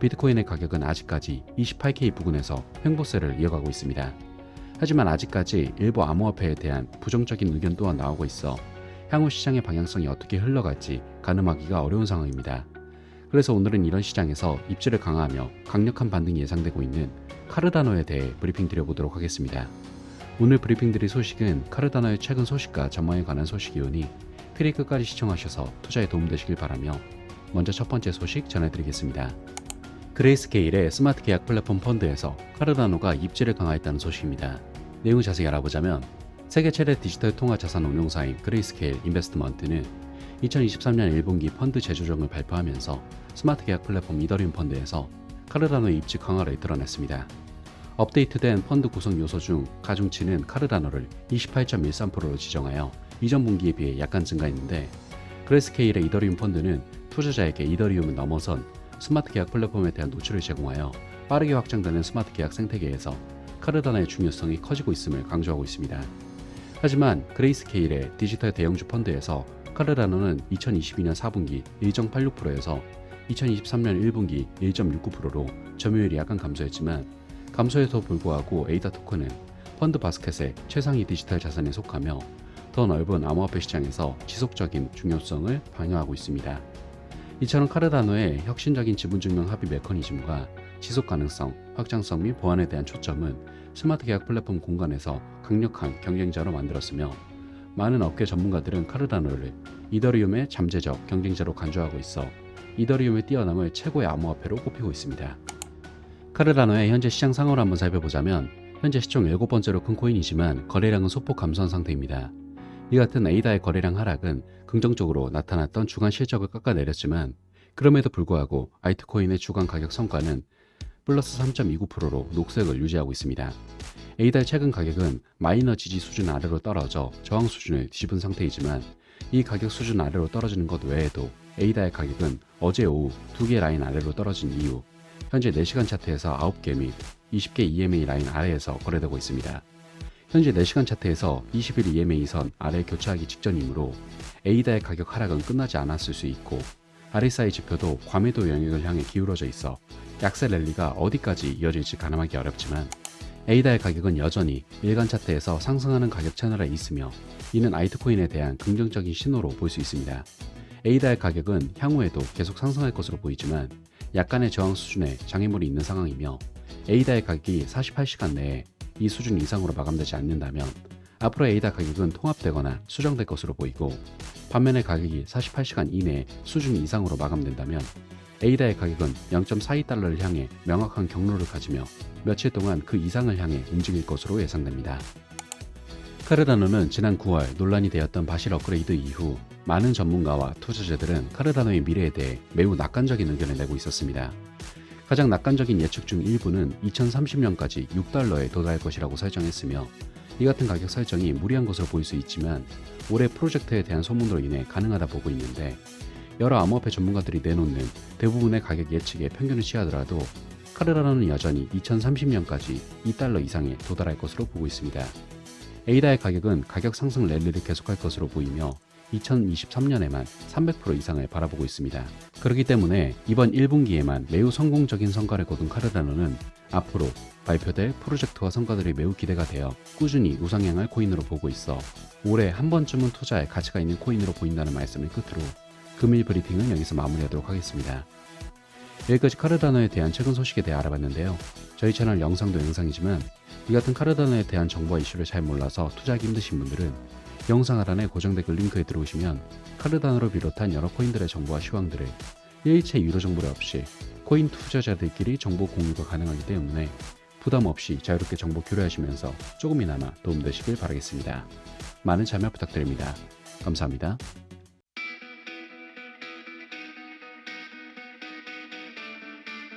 비트코인의 가격은 아직까지 28K 부근에서 횡보세를 이어가고 있습니다. 하지만 아직까지 일부 암호화폐에 대한 부정적인 의견 또한 나오고 있어 향후 시장의 방향성이 어떻게 흘러갈지 가늠하기가 어려운 상황입니다. 그래서 오늘은 이런 시장에서 입지를 강화하며 강력한 반등이 예상되고 있는 카르다노에 대해 브리핑 드려보도록 하겠습니다. 오늘 브리핑 드릴 소식은 카르다노의 최근 소식과 전망에 관한 소식이오니 필히 끝까지 시청하셔서 투자에 도움되시길 바라며 먼저 첫 번째 소식 전해드리겠습니다. 그레이스케일의 스마트 계약 플랫폼 펀드에서 카르다노가 입지를 강화했다는 소식입니다. 내용을 자세히 알아보자면 세계 최대 디지털 통화 자산 운용사인 그레이스케일 인베스트먼트는 2023년 1분기 펀드 재조정을 발표하면서 스마트 계약 플랫폼 이더리움 펀드에서 카르다노의 입지 강화를 드러냈습니다. 업데이트된 펀드 구성 요소 중 가중치는 카르다노를 28.13%로 지정하여 이전 분기에 비해 약간 증가했는데 그레이스케일의 이더리움 펀드는 투자자에게 이더리움을 넘어선 스마트 계약 플랫폼에 대한 노출을 제공하여 빠르게 확장되는 스마트 계약 생태계에서 카르다나의 중요성이 커지고 있음을 강조하고 있습니다. 하지만 그레이스케일의 디지털 대형주 펀드에서 카르다노는 2022년 4분기 1.86%에서 2023년 1분기 1.69%로 점유율이 약간 감소했지만 감소에도 불구하고 에이다 토큰은 펀드 바스켓의 최상위 디지털 자산에 속하며 더 넓은 암호화폐 시장에서 지속적인 중요성을 반영하고 있습니다. 이처럼 카르다노의 혁신적인 지분증명 합의 메커니즘과 지속 가능성, 확장성 및 보안에 대한 초점은 스마트 계약 플랫폼 공간에서 강력한 경쟁자로 만들었으며 많은 업계 전문가들은 카르다노를 이더리움의 잠재적 경쟁자로 간주하고 있어 이더리움의 뛰어남을 최고의 암호화폐로 꼽히고 있습니다. 카르다노의 현재 시장 상황을 한번 살펴보자면 현재 시총 7번째로 큰 코인이지만 거래량은 소폭 감소한 상태입니다. 이 같은 에이다의 거래량 하락은 긍정적으로 나타났던 주간 실적을 깎아내렸지만 그럼에도 불구하고 아이트코인의 주간 가격 성과는 플러스 3.29%로 녹색을 유지하고 있습니다. 에이다의 최근 가격은 마이너 지지 수준 아래로 떨어져 저항 수준을 뒤집은 상태이지만 이 가격 수준 아래로 떨어지는 것 외에도 에이다의 가격은 어제 오후 두 개 라인 아래로 떨어진 이후 현재 4시간 차트에서 9개 및 20개 EMA 라인 아래에서 거래되고 있습니다. 현재 4시간 차트에서 20일 EMA선 아래 교차하기 직전이므로 에이다의 가격 하락은 끝나지 않았을 수 있고 RSI 지표도 과매도 영역을 향해 기울어져 있어 약세 랠리가 어디까지 이어질지 가늠하기 어렵지만 에이다의 가격은 여전히 일간 차트에서 상승하는 가격 채널에 있으며 이는 아이트코인에 대한 긍정적인 신호로 볼 수 있습니다. 에이다의 가격은 향후에도 계속 상승할 것으로 보이지만 약간의 저항 수준에 장애물이 있는 상황이며 에이다의 가격이 48시간 내에 이 수준 이상으로 마감되지 않는다면 앞으로 에이다 가격은 통합되거나 수정될 것으로 보이고 반면에 가격이 48시간 이내에 수준 이상으로 마감된다면 에이다의 가격은 0.42달러를 향해 명확한 경로를 가지며 며칠 동안 그 이상을 향해 움직일 것으로 예상됩니다. 카르다노는 지난 9월 논란이 되었던 바실 업그레이드 이후 많은 전문가와 투자자들은 카르다노의 미래에 대해 매우 낙관적인 의견을 내고 있었습니다. 가장 낙관적인 예측 중 일부는 2030년까지 6달러에 도달할 것이라고 설정했으며 이 같은 가격 설정이 무리한 것으로 보일 수 있지만 올해 프로젝트에 대한 소문으로 인해 가능하다 보고 있는데 여러 암호화폐 전문가들이 내놓는 대부분의 가격 예측에 편견을 취하더라도 카르다노는 여전히 2030년까지 2달러 이상에 도달할 것으로 보고 있습니다. 에이다의 가격은 가격 상승 랠리를 계속할 것으로 보이며 2023년에만 300% 이상을 바라보고 있습니다. 그렇기 때문에 이번 1분기에만 매우 성공적인 성과를 거둔 카르다노는 앞으로 발표될 프로젝트와 성과들이 매우 기대가 되어 꾸준히 우상향할 코인으로 보고 있어 올해 한 번쯤은 투자할 가치가 있는 코인으로 보인다는 말씀을 끝으로 금일 브리핑은 여기서 마무리하도록 하겠습니다. 여기까지 카르다노에 대한 최근 소식에 대해 알아봤는데요. 저희 채널 영상도 영상이지만 이 같은 카르다노에 대한 정보와 이슈를 잘 몰라서 투자하기 힘드신 분들은 영상 하단에 고정 댓글 링크에 들어오시면 카르다노를 비롯한 여러 코인들의 정보와 시황들을 일체 유료 정보를 없이 코인 투자자들끼리 정보 공유가 가능하기 때문에 부담 없이 자유롭게 정보 교류하시면서 조금이나마 도움되시길 바라겠습니다. 많은 참여 부탁드립니다. 감사합니다.